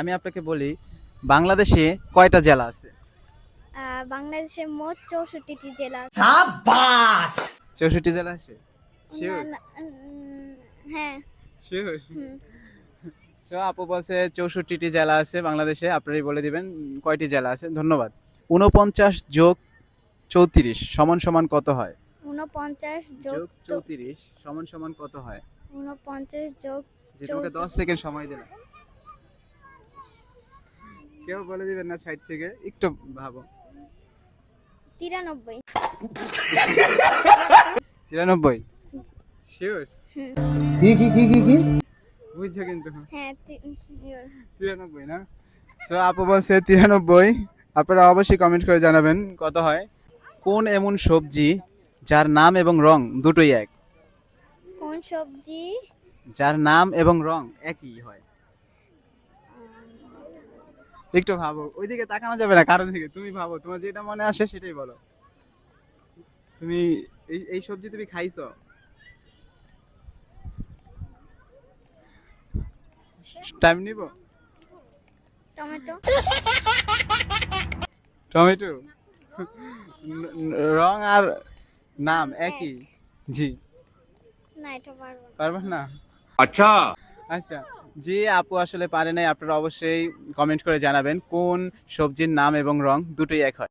আমি আপনাকে বলি বাংলাদেশে কয়টা জেলা আছে? বাংলাদেশে মোট চৌষট্টিটি জেলা আছে। চৌষট্টি জেলা আছে? হ্যাঁ। তো আপু বলছে চৌষট্টিটি জেলা আছে বাংলাদেশে আপনারাই বলে দিবেন কয়টি জেলা আছে। ধন্যবাদ। উনপঞ্চাশ যোগ চৌত্রিশ সমান সমান কত হয়? উনপঞ্চাশ যোগ যোগ চৌত্রিশ সমান সমান কত হয়? উনপঞ্চাশ যোগ যে তোমাকে দশ সেকেন্ড সময় দিলাম। কেউ বলে দিবেন না সাইড থেকে একটু ভাবো। তিরানব্বই। তিরানব্বই? শিওর হুম। বুঝছ কিন্তু। হ্যাঁ। তিরানব্বই না? সো আপু বলছে তিরানব্বই। আপনারা অবশ্যই কমেন্ট করে জানাবেন কত হয়। কোন এমন সবজি যার নাম এবং রং দুটোই এক? কোন সবজি? যার নাম এবং রং একই হয়। একটু ভাবো ওইদিকে তাকানো যাবে না কারও দিকে তুমি ভাবো তোমার যেটা মনে আসে সেটাই বলো। তুমি এই এই সবজি তুমি খাইছো? টাইম নিব? টমেটো টমেটো রং আর নাম একই? জি। না এটা পারব না? আচ্ছা। আচ্ছা। জি, আপু আসলে পারে নাই, আপনারা অবশ্যই কমেন্ট করে জানাবেন কোন সবজির নাম এবং রং দুটোই এক হয়।